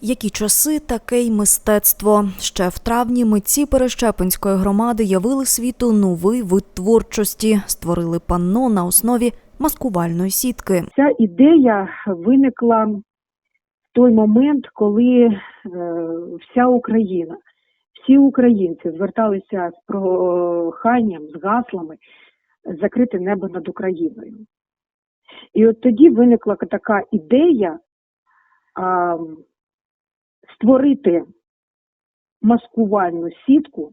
Які часи, таке й мистецтво. Ще в травні митці Перещепинської громади явили світу новий вид творчості, створили панно на основі маскувальної сітки. Ця ідея виникла в той момент, коли е, вся Україна, всі українці зверталися з проханням, з гаслами закрити небо над Україною. І от тоді виникла така ідея створити маскувальну сітку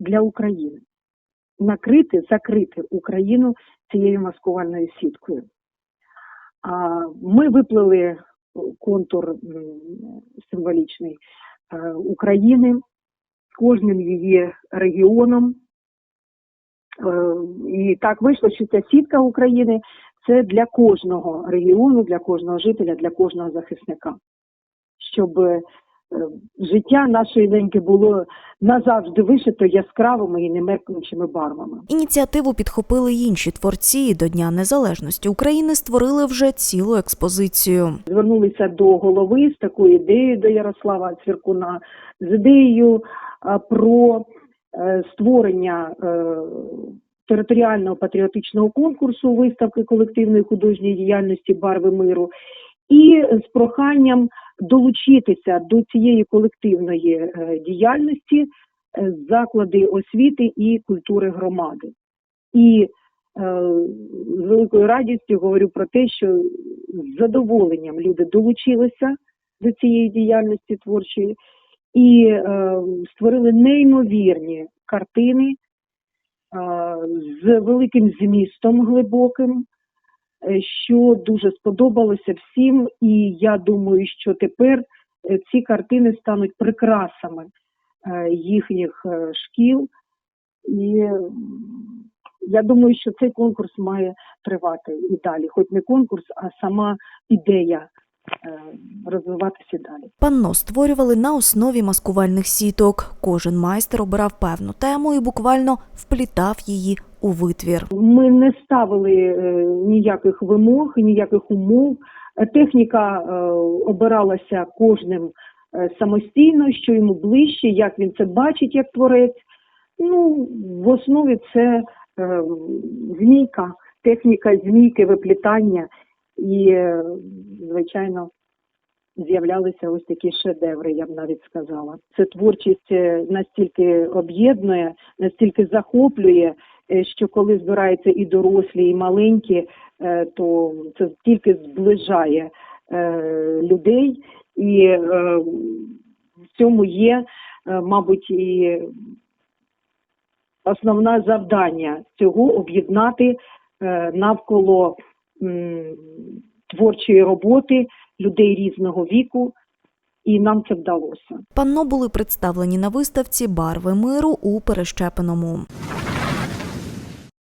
для України, накрити, закрити Україну цією маскувальною сіткою. А Ми виплили контур символічний е, України кожним її регіоном. Е, І так вийшло, що ця сітка України це для кожного регіону, для кожного жителя, для кожного захисника. Щоб е, життя нашої неньки було назавжди вишито яскравими і немеркнучими барвами. Ініціативу підхопили й інші творці. і До Дня Незалежності України створили вже цілу експозицію. звернулися до голови з такою ідеєю до Ярослава Цвіркуна з ідеєю про е, створення е, територіального патріотичного конкурсу виставки колективної художньої діяльності Барви миру і з проханням долучитися до цієї колективної е, діяльності е, заклади освіти і культури громади. І е, з великою радістю говорю про те, що з задоволенням люди долучилися до цієї діяльності творчої і створили неймовірні картини з великим змістом глибоким, що дуже сподобалося всім. І я думаю, що тепер е, ці картини стануть прикрасами е, їхніх е, шкіл. І я думаю, що цей конкурс має тривати і далі, хоч не конкурс, а сама ідея е, розвиватися далі. Панно створювали на основі маскувальних сіток. Кожен майстер обирав певну тему і буквально вплітав її у витвір. Ми не ставили е, ніяких вимог, ніяких умов. Техніка е, обиралася кожним е, самостійно, що йому ближче, як він це бачить, як творець. Ну, в основі це змійка, техніка змійки, виплітання і, звичайно, з'являлися ось такі шедеври, я б навіть сказала. Це творчість настільки об'єднує, настільки захоплює, що коли збираються і дорослі, і маленькі, е, то це тільки зближає е, людей, і е, в цьому є, е, мабуть, і основне завдання цього об'єднати е, навколо творчої роботи людей різного віку, і нам це вдалося. Панно були представлені на виставці Барви миру у Перещепиному.